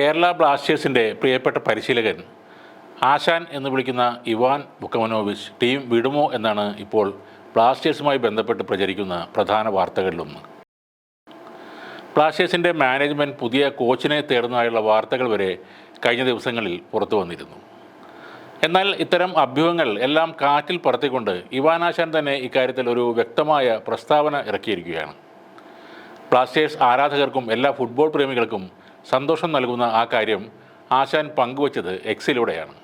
കേരള ബ്ലാസ്റ്റേഴ്സിന്റെ പ്രിയപ്പെട്ട പരിശീലകൻ ആശാൻ എന്ന് വിളിക്കുന്ന ഇവാൻ ബുക്കമനോവിച്ച് ടീം വിടുമോ എന്നാണ് ഇപ്പോൾ ബ്ലാസ്റ്റേഴ്സുമായി ബന്ധപ്പെട്ട് പ്രചരിക്കുന്ന പ്രധാന വാർത്തകളിലൊന്ന് ബ്ലാസ്റ്റേഴ്സിന്റെ മാനേജ്മെന്റ് പുതിയ കോച്ചിനെ തേടുന്നതായുള്ള വാർത്തകൾ വരെ കഴിഞ്ഞ ദിവസങ്ങളിൽ പുറത്തു വന്നിരുന്നു. എന്നാൽ ഇത്തരം അഭ്യൂഹങ്ങൾ എല്ലാം കാറ്റിൽ പറത്തിക്കൊണ്ട് ഇവാനാശാൻ തന്നെ ഇക്കാര്യത്തിൽ ഒരു വ്യക്തമായ പ്രസ്താവന ഇറക്കിയിരിക്കുകയാണ്. ബ്ലാസ്റ്റേഴ്സ് ആരാധകർക്കും എല്ലാ ഫുട്ബോൾ പ്രേമികൾക്കും സന്തോഷം നൽകുന്ന ആ കാര്യം ആശാൻ പങ്കുവച്ചത് എക്സിലൂടെയാണ്.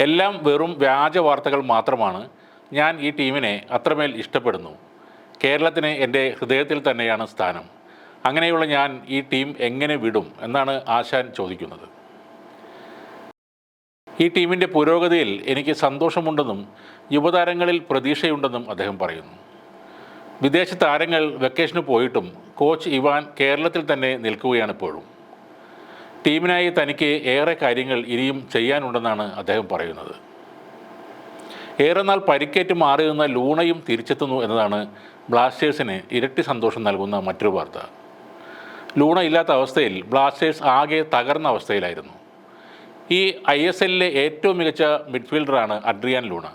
എല്ലാം വെറും വ്യാജ വാർത്തകൾ മാത്രമാണ് ഞാൻ ഈ ടീമിനെ അത്രമേൽ ഇഷ്ടപ്പെടുന്നു. കേരളത്തിന് എന്റെ ഹൃദയത്തിൽ തന്നെയാണ് സ്ഥാനം. അങ്ങനെയുള്ള ഞാൻ ഈ ടീം എങ്ങനെ വിടും എന്നാണ് ആശാൻ ചോദിക്കുന്നത്. ഈ ടീമിന്റെ പുരോഗതിയിൽ എനിക്ക് സന്തോഷമുണ്ടെന്നും യുവതാരങ്ങളിൽ പ്രതീക്ഷയുണ്ടെന്നും അദ്ദേഹം പറയുന്നു. വിദേശ താരങ്ങൾ വെക്കേഷന് പോയിട്ടും കോച്ച് ഇവാൻ കേരളത്തിൽ തന്നെ നിൽക്കുകയാണ് ഇപ്പോഴും. ടീമിനായി തനിക്ക് ഏറെ കാര്യങ്ങൾ ഇനിയും ചെയ്യാനുണ്ടെന്നാണ് അദ്ദേഹം പറയുന്നത്. ഏറെ നാൾ പരിക്കേറ്റ് മാറി നിന്ന ലൂണയും തിരിച്ചെത്തുന്നു എന്നതാണ് ബ്ലാസ്റ്റേഴ്സിന് ഇരട്ടി സന്തോഷം നൽകുന്ന മറ്റൊരു വാർത്ത. ലൂണ ഇല്ലാത്ത അവസ്ഥയിൽ ബ്ലാസ്റ്റേഴ്സ് ആകെ തകർന്ന അവസ്ഥയിലായിരുന്നു. ഈ ഐ എസ് എല്ലിലെ ഏറ്റവും മികച്ച മിഡ്ഫീൽഡറാണ് അഡ്രിയാൻ ലൂണ.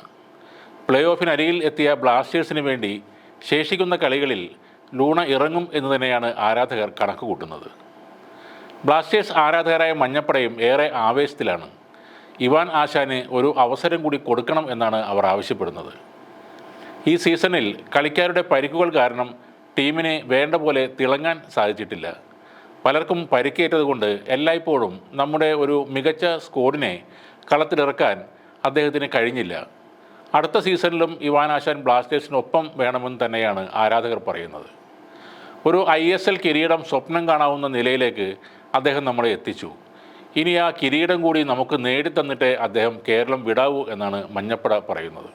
പ്ലേ ഓഫിനരികിൽ എത്തിയ ബ്ലാസ്റ്റേഴ്സിന് വേണ്ടി ശേഷിക്കുന്ന കളികളിൽ ലൂണ ഇറങ്ങും എന്ന് തന്നെയാണ് ആരാധകർ കണക്ക് കൂട്ടുന്നത് ബ്ലാസ്റ്റേഴ്സ് ആരാധകരായ മഞ്ഞപ്പടയും ഏറെ ആവേശത്തിലാണ്. ഇവാൻ ആശാന് ഒരു അവസരം കൂടി കൊടുക്കണം എന്നാണ് അവർ ആവശ്യപ്പെടുന്നത്. ഈ സീസണിൽ കളിക്കാരുടെ പരിക്കുകൾ കാരണം ടീമിനെ വേണ്ട പോലെ തിളങ്ങാൻ സാധിച്ചിട്ടില്ല. പലർക്കും പരിക്കേറ്റതുകൊണ്ട് എല്ലായ്പ്പോഴും നമ്മുടെ ഒരു മികച്ച സ്ക്വാഡിനെ കളത്തിലിറക്കാൻ അദ്ദേഹത്തിന് കഴിഞ്ഞില്ല. അടുത്ത സീസണിലും ഇവാൻ ആശാൻ ബ്ലാസ്റ്റേഴ്സിനൊപ്പം വേണമെന്ന് തന്നെയാണ് ആരാധകർ പറയുന്നത്. ഒരു ഐ എസ് എൽ കിരീടം സ്വപ്നം കാണാവുന്ന നിലയിലേക്ക് അദ്ദേഹം നമ്മളെ എത്തിച്ചു. ഇനി ആ കിരീടം കൂടി നമുക്ക് നേടിത്തന്നിട്ടേ അദ്ദേഹം കേരളം വിടാവൂ എന്നാണ് മഞ്ഞപ്പട പറയുന്നത്.